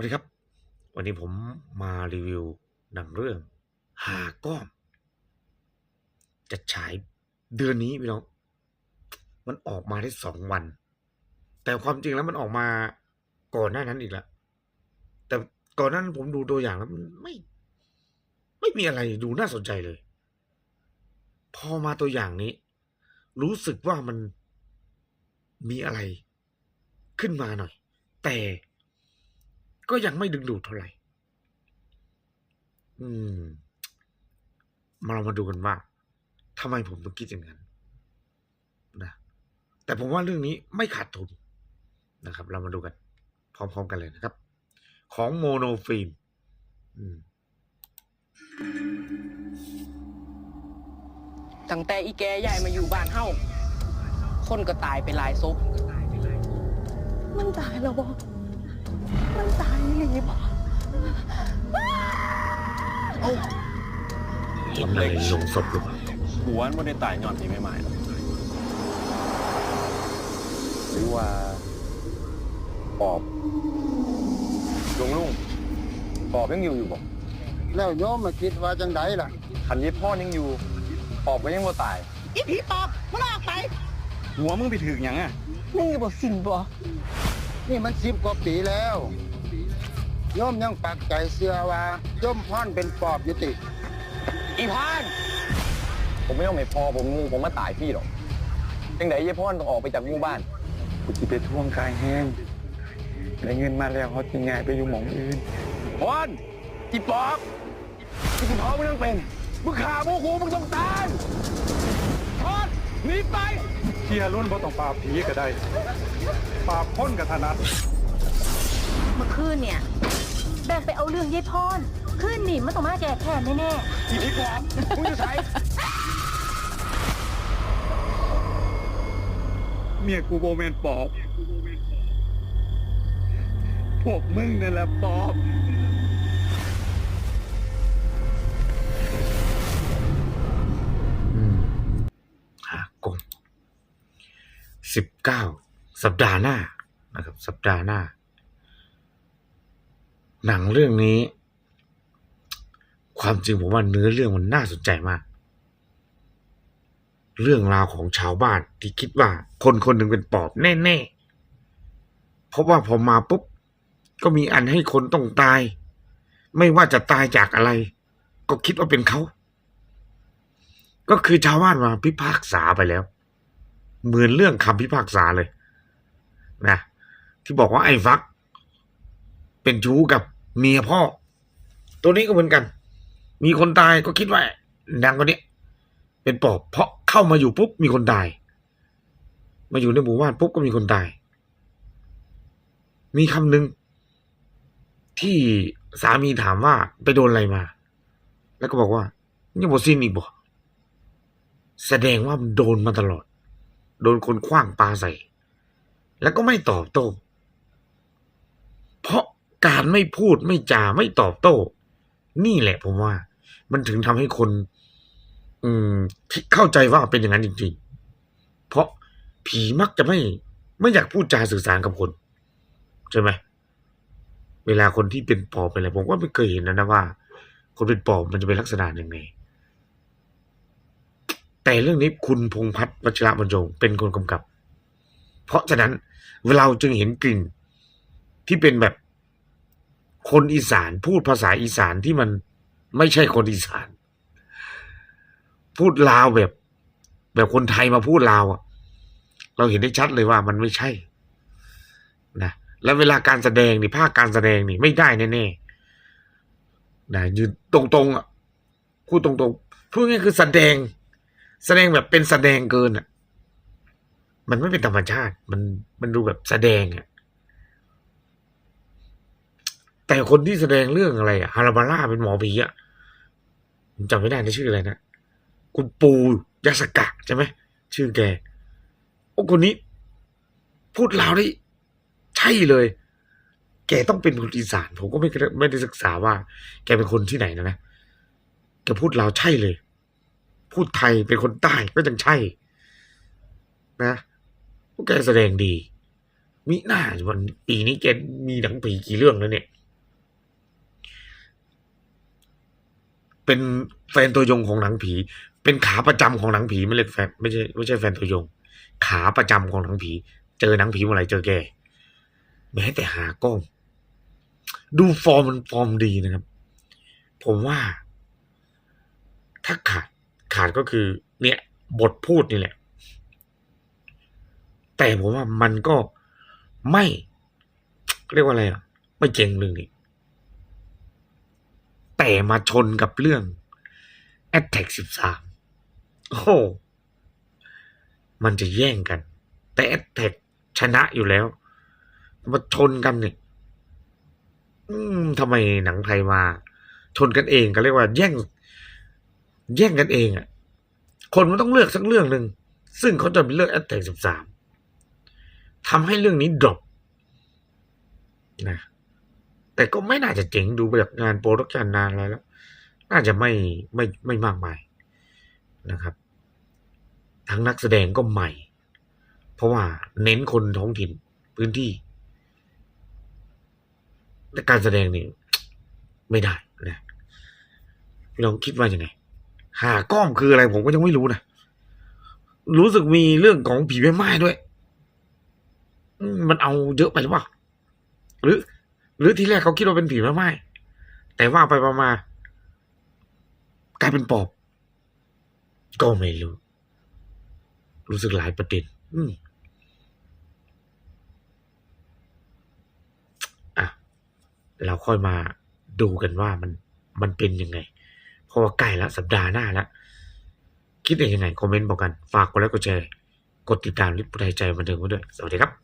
วัสดีครับ วันนี้ผมมารีวิวหนังเรื่อง หาก้อม จะฉายเดือนนี้พี่น้อง มันออกมาได้สองวัน แต่ความจริงแล้วมันออกมาก่อนหน้านั้นอีกแล้วแต่ก่อนหนานั้นผมดูตัวอย่างแล้วมันไม่ ไม่มีอะไรดูน่าสนใจเลย พอมาตัวอย่างนี้ รู้สึกว่ามันมีอะไรขึ้นมาหน่อย แต่ ก็ยังไม่ดึงดูดเท่าไหร่ อืม มาเรามาดูกันว่าทำไมผมถึงคิดอย่างนั้นนะแต่ผมว่าเรื่องนี้ไม่ขาดทุนนะครับ เรามาดูกัน พร้อม ๆ กันเลยนะครับ ของโมโนฟิล์มอืมตั้งแต่อีแกใหญ่มาอยู่บ้านเฮาคนก็ตายไปหลายศพมันตายแล้วบอมันตาย อีหลีบอทำอะไรลงศพหรือเปล่าหัวมันไม่ได้ตายย้อนที่ไม่หมายหรอกหรือว่าปอบลุงลุงปอบยังอยู่อยู่บ่แล้วโยมมาคิดว่าจังไดล่ะคันยิบพ่อยังอยู่ปอบก็ยังบ่ตายอีผีปอบมันออกไป หัวมึงไปถึกหยังอะมึงอย่าบอกสิ่งบอนี่มันสิบกว่าปีแล้ว โยมยังปักใจเชื่อว่าโยมพ่อนเป็นปอบอยู่ติ อีพาน ผมไม่ต้องให้พ่อผมงูผมมาตายพี่หรอกจังไดยี่พ่อนต้องออกไปจากหมู่บ้านกูจะไปท่วงกายแห้งได้เงินมาแล้วเขาจะง่ายไปอยู่หมองอื่นพอนอีปอบที่คุณพ่อมึงต้องเป็นมึงขาพวกกูมึงต้องตายพอนหนีไปเที่ยรุ่นบ่ต้องปราบผีก็ได้ปราบพ้นกับถนัดเมื่อคืนเนี่ย แบกไปเอาเรื่องยายพรคืนนี่มันต้องมาแก้แค้นแน่อีผีปอบมึงจะใช้เมียกูโบแมนปอบ พวกมึงนี่แหละปอบอืมหากงสิบเก้าสัปดาห์หน้านะครับ สัปดาห์หน้า หนังเรื่องนี้ ความจริงผมว่าเนื้อเรื่องมันน่าสนใจมาก เรื่องราวของชาวบ้านที่คิดว่าคนคนหนึ่งเป็นปอบแน่ๆ เพราะว่าพอมาปุ๊บ ก็มีอันให้คนต้องตาย ไม่ว่าจะตายจากอะไร ก็คิดว่าเป็นเขา ก็คือชาวบ้านมาพิพากษาไปแล้ว เหมือนเรื่องคำพิพากษาเลย นะ ที่บอกว่าไอ้ฟัก เป็นชู้กับเมียพ่อ ตัวนี้ก็เหมือนกัน มีคนตายก็คิดว่านางคนนี้เป็นปอบเพราะเข้ามาอยู่ปุ๊บมีคนตาย มาอยู่ในหมู่บ้านปุ๊บก็มีคนตาย มีคำหนึ่งที่สามีถามว่าไปโดนอะไรมา แล้วก็บอกว่ายังบอสิ้นอีกบ่แสดงว่ามันโดนมาตลอด โดนคนคว้างปลาใส่ แล้วก็ไม่ตอบโต้ การไม่พูดไม่จาไม่ตอบโต้ นี่แหละผมว่า มันถึงทำให้คน อืมเข้าใจว่าเป็นอย่างนั้นจริง ๆ เพราะผีมักจะไม่ ไม่อยากพูดจาสื่อสารกับคน ใช่ไหมเวลาคนที่เป็นปอบเป็นอะไรผมก็ไม่เคยเห็นนะนะว่า คนเป็นปอบมันจะเป็นลักษณะยังไงแต่เรื่องนี้คุณพงพัฒน์วัชระบรรจงเป็นคนกำกับ เพราะฉะนั้นเราจึงเห็นกลิ่นที่เป็นแบบ คนอีสานพูดภาษาอีสานที่มันไม่ใช่คนอีสาน พูดลาวแบบ แบบคนไทยมาพูดลาวอะเราเห็นได้ชัดเลยว่ามันไม่ใช่นะแล้วเวลาการแสดงนี่ภาคการแสดงนี่ไม่ได้แน่ๆนะยืนตรงๆอะพูดตรงๆพูดง่ายคือแสดง แสดงแบบเป็นแสดงเกินอะ มันไม่เป็นธรรมชาติ มันมันดูแบบแสดงอะ แต่คนที่แสดงเรื่องอะไรอะฮาราบาร่าเป็นหมอผีอะผมจำไม่ได้นชื่ออะไรนะคุณปูยาสกะใช่ไหมชื่อแกโอ้คนนี้ พูดลาวได้ใช่เลย แกต้องเป็นคนอีสาน ผมก็ไม่ได้ไม่ได้ศึกษาว่า แกเป็นคนที่ไหนนะนะแกพูดลาวใช่เลย พูดไทยเป็นคนใต้ก็ยังใช่ นะพวกแกแสดงดี มิหน้าวันปีนี้แกมีหนังผีกี่เรื่องแล้วเนี่ย เป็นแฟนตัวยงของหนังผี เป็นขาประจำของหนังผีไม่เรียกแฟนไม่ใช่ไม่ใช่แฟนตัวยง ขาประจำของหนังผี เจอหนังผีเมื่อไหร่เจอแกแม้แต่หากล้อง ดูฟอร์มมันฟอร์มดีนะครับ ผมว่า ถ้าขาดขาดก็คือ เนี่ย บทพูดนี่แหละ แต่ผมว่ามันก็ไม่ เรียกว่าอะไรอะ ไม่เจ๋งเลยนี่ แต่มาชนกับเรื่อง a t t a c 13 โอ้มันจะแย่งกัน แต่ a t t a c ชนะอยู่แล้ว มาชนกันเนี่ยทำไมหนังไทยมา ชนกันเองก็เรียกว่า แย่ง แย่งกันเองอะ คนมันต้องเลือกสักเรื่องหนึ่ง ซึ่งเขาจะไปเลือก a t t a c 13ทำให้เรื่องนี้ดรอปนะ แต่ก็ไม่น่าจะเจ๋งดูแบบงานโปรดักชันนานอะไรแล้ว น่าจะไม่ไม่ไม่มากมายนะครับ ทั้งนักแสดงก็ใหม่ เพราะว่าเน้นคนท้องถิ่นพื้นที่แต่การแสดงนี่ไม่ได้นะพี่น้องคิดว่ายังไง หากล้องคืออะไรผมก็ยังไม่รู้นะรู้สึกมีเรื่องของผีแม่ไม้ด้วย มันเอาเยอะไปหรือเปล่าหรือ หรือที่แรกเขาคิดว่าเป็นผีแม่ไม้แต่ว่าไปมามากลายเป็นปอบ ก็ไม่รู้ รู้สึกหลายประเด็นอืมอะ เราค่อยมาดูกันว่ามันมันเป็นยังไง เพราะว่าใกล้ละสัปดาห์หน้าแล้วคิดเห็นยังไง คอมเมนต์บอกกัน ฝากกดไลค์กดแชร์ กดติดตามลิปไทยใจบันเทิงไว้ด้วย สวัสดีครับ